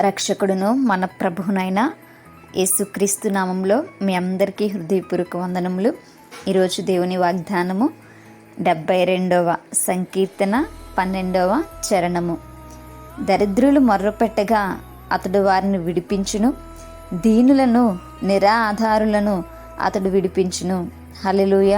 రక్షకుడును మన ప్రభునైన యేసుక్రీస్తు నామంలో మీ అందరికీ హృదయపూర్వక వందనములు. ఈరోజు దేవుని వాగ్దానము డెబ్బై రెండవ సంకీర్తన పన్నెండవ చరణము. దరిద్రులు మొర్రపెట్టగా అతడు వారిని విడిపించును. దీనులను నిరాధారులను అతడు విడిపించును. హలెలూయ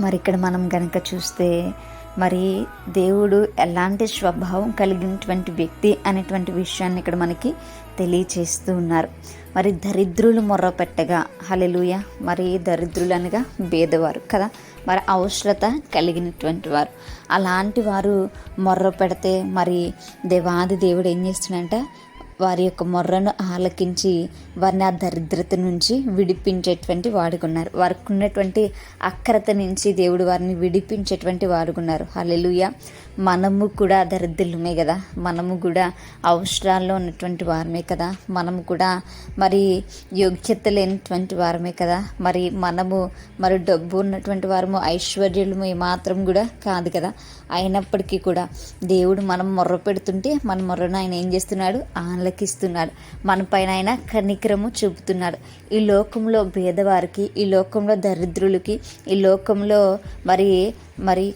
మరి ఇక్కడ మనం గనక చూస్తే మరి దేవుడు ఎలాంటి స్వభావం కలిగినటువంటి వ్యక్తి అనేటువంటి విషయాన్ని ఇక్కడ మనకి తెలియచేస్తూ ఉన్నారు. మరి దరిద్రులు మొర్ర పెట్టగా హలెలుయ మరి దరిద్రులు అనగా భేదవారు కదా? మరి అవసరత కలిగినటువంటి వారు. అలాంటి వారు మొర్ర పెడితే మరి దేవాది దేవుడు ఏం చేస్తున్నాడంట? వారి యొక్క మొర్రను ఆలకించి వారిని ఆ దరిద్రత నుంచి విడిపించేటువంటి వాడుకున్నారు. వారికి ఉన్నటువంటి అక్రత నుంచి దేవుడు వారిని విడిపించేటువంటి వాడుకున్నారు. హలెలుయ మనము కూడా దరిద్రులమే కదా. మనము కూడా అవసరాల్లో ఉన్నటువంటి వారమే కదా. మనము కూడా మరి యోగ్యత లేనటువంటి వారమే కదా. మరి మనము మరి డబ్బు ఉన్నటువంటి వారము ఐశ్వర్యులము ఏమాత్రం కూడా కాదు కదా. అయినప్పటికీ కూడా దేవుడు మనం మొర్ర పెడుతుంటే మన మొర్రను ఆయన ఏం చేస్తున్నాడు? ఆన్లైన్ మన పైన ఆయన కనికరము చూపుతున్నాడు. ఈ లోకంలో భేదవారికి ఈ లోకంలో దరిద్రులకి ఈ లోకంలో మరి మరి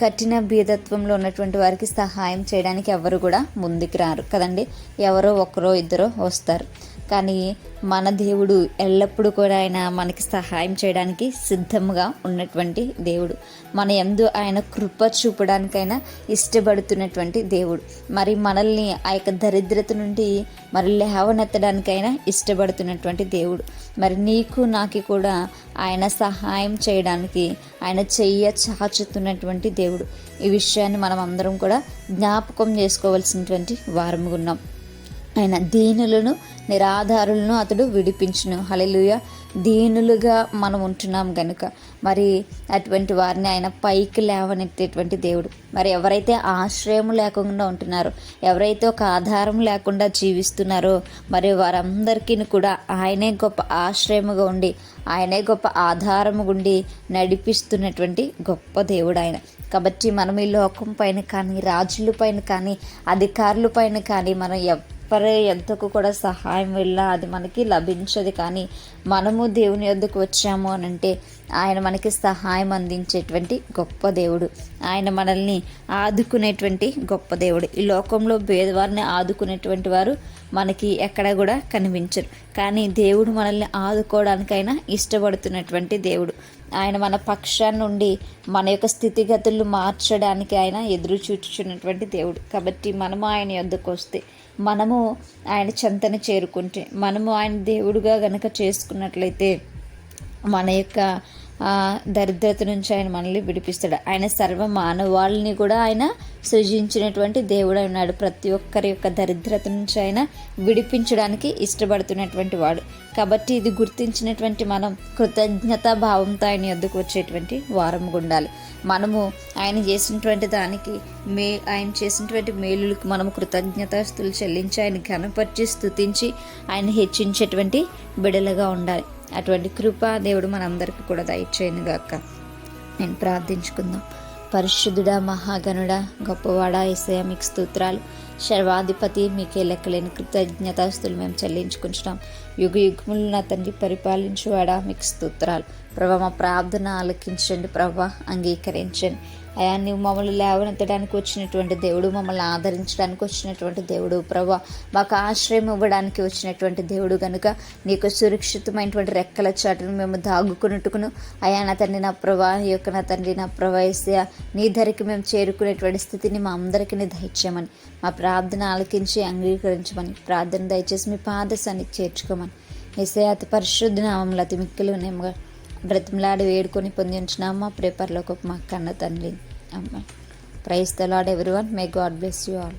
కఠిన బీదత్వంలో ఉన్నటువంటి వారికి సహాయం చేయడానికి ఎవరు కూడా ముందుకు రారు. కదండి? ఎవరో ఒకరో ఇద్దరో వస్తారు. కానీ మన దేవుడు ఎల్లప్పుడూ కూడా ఆయన మనకి సహాయం చేయడానికి సిద్ధంగా ఉన్నటువంటి దేవుడు. మన ఎందు ఆయన కృప చూపడానికైనా ఇష్టపడుతున్నటువంటి దేవుడు. మరి మనల్ని ఆ యొక్క దరిద్రత నుండి మరి లేవనెత్తడానికైనా ఇష్టపడుతున్నటువంటి దేవుడు. మరి నీకు నాకు కూడా ఆయన సహాయం చేయడానికి ఆయన చెయ్య చాచుతున్నటువంటి దేవుడు. ఈ విషయాన్ని మనం అందరం కూడా జ్ఞాపకం చేసుకోవాల్సినటువంటి వారము ఉన్నాం. ఆయన దీనులను నిరాధారులను అతడు విడిపించును. హలెలుయ దీనులుగా మనం ఉంటున్నాం గనుక మరి అటువంటి వారిని ఆయన పైకి లేవనెత్తేటువంటి దేవుడు. మరి ఎవరైతే ఆశ్రయం లేకుండా ఉంటున్నారో ఎవరైతే ఒక ఆధారం లేకుండా జీవిస్తున్నారో మరి వారందరికీ కూడా ఆయనే గొప్ప ఆశ్రయముగా ఉండి ఆయనే గొప్ప ఆధారము ఉండి నడిపిస్తున్నటువంటి గొప్ప దేవుడు ఆయన. కాబట్టి మనం ఈ లోకం పైన కానీ రాజుల పైన కానీ అధికారుల పైన కానీ మనం ఎవరి ఎంతకు కూడా సహాయం వెళ్ళా అది మనకి లభించదు. కానీ మనము దేవుని యొద్దకు వచ్చాము అని అంటే ఆయన మనకి సహాయం అందించేటువంటి గొప్ప దేవుడు. ఆయన మనల్ని ఆదుకునేటువంటి గొప్ప దేవుడు. ఈ లోకంలో భేదవారిని ఆదుకునేటువంటి వారు మనకి ఎక్కడ కూడా కనిపించరు. కానీ దేవుడు మనల్ని ఆదుకోవడానికైనా ఇష్టపడుతున్నటువంటి దేవుడు. ఆయన మన పక్షాన్ని నుండి మన యొక్క స్థితిగతులు మార్చడానికి ఆయన ఎదురు చూచుచున్నటువంటి దేవుడు. కాబట్టి మనము ఆయన యొద్దకు వస్తే మనము ఆయన చెంతన చేరుకుంటే మనము ఆయన దేవుడుగా గనక చేసుకున్నట్లయితే మన యొక్క దరిద్రత నుంచి ఆయన మనల్ని విడిపిస్తాడు. ఆయన సర్వ మానవాళిని కూడా ఆయన సృజించినటువంటి దేవుడు ఉన్నాడు. ప్రతి ఒక్కరి యొక్క దరిద్రత నుంచి ఆయన విడిపించడానికి ఇష్టపడుతున్నటువంటి వాడు. కాబట్టి ఇది గుర్తించినటువంటి మనం కృతజ్ఞతా భావంతో ఆయన ఎద్దుకు వచ్చేటువంటి వారం ఉండాలి మనము ఆయన చేసినటువంటి దానికి మే ఆయన చేసినటువంటి మేలులకు మనం కృతజ్ఞతాస్తులు చెల్లించి ఆయన ఘనపరిచి స్థుతించి ఆయన హెచ్చించేటువంటి బిడలుగా ఉండాలి. అటువంటి కృప దేవుడు మనందరికీ కూడా దయచేయను గాక నేను ప్రార్థించుకుందాం. పరిశుద్ధుడా మహాగణుడా గొప్పవాడా ఇసయ మీకు స్తోత్రాలు. శర్వాధిపతి మీకే లెక్కలేని కృతజ్ఞతాస్తులు మేము చెల్లించుకుంటున్నాం. యుగ యుగములను అతన్ని పరిపాలించువాడా? మీకు స్తోత్రాలు. ప్రభా మా ప్రార్థన ఆలకించండి ప్రభా అంగీకరించండి. అయా నువ్వు మమ్మల్ని లేవనెత్తడానికి వచ్చినటువంటి దేవుడు మమ్మల్ని ఆదరించడానికి వచ్చినటువంటి దేవుడు ప్రభా. మాకు ఆశ్రయం ఇవ్వడానికి వచ్చినటువంటి దేవుడు కనుక నీకు సురక్షితమైనటువంటి రెక్కల చాటును మేము దాగుకున్నట్టుకును అయా నా తండ్రి నా ప్రభా ఈ యొక్క నా తండ్రి నా ప్రవేశ నీ ధరికి మేము చేరుకునేటువంటి స్థితిని మా అందరికీ దయచేయమని. మా ప్రార్థన ఆలకించి అంగీకరించమని. ప్రార్థన దయచేసి మీ పాద సన్నిధి చేర్చుకోమని. ఎసే అతి పరిశుద్ధ నామంలో అతి మిక్కలు నేముగా బ్రతిమలాడి వేడుకొని పొందించినామా మా ప్రేపర్లోకి మా కన్న తండ్రి. అమ్మ praise the lord every one may God bless you all.